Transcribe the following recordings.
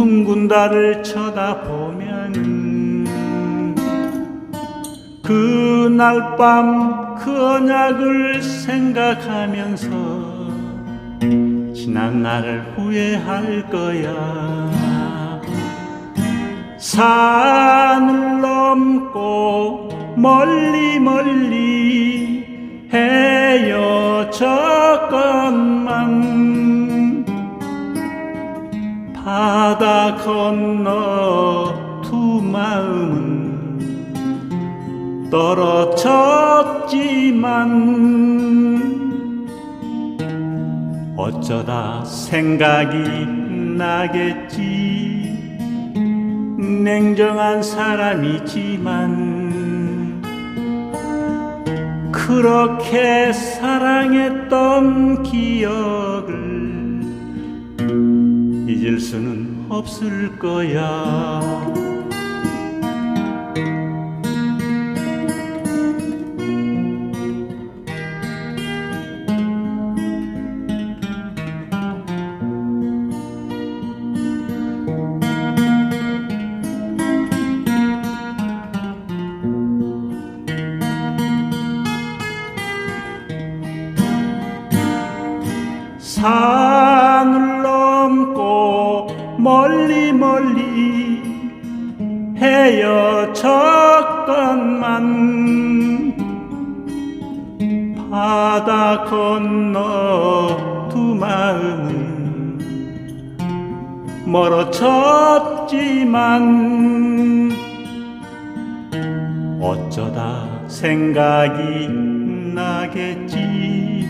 둥근 달을 쳐다보면 그날 밤 그 언약을 생각하면서 지난 날을 후회할 거야. 산을 넘고 멀리 멀리 헤어졌건 바다 건너 두 마음은 떨어졌지만 어쩌다 생각이 나겠지. 냉정한 사람이지만 그렇게 사랑했던 기억을 잊을 수는 없을 거야. 산을 멀리 멀리 헤어졌건만 바다 건너 두 마음은 멀어졌지만 어쩌다 생각이 나겠지.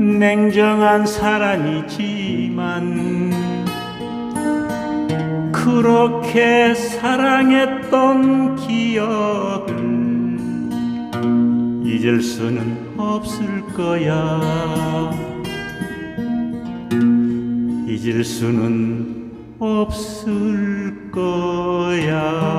냉정한 사람이지만 그렇게 사랑했던 기억을 잊을 수는 없을 거야. 잊을 수는 없을 거야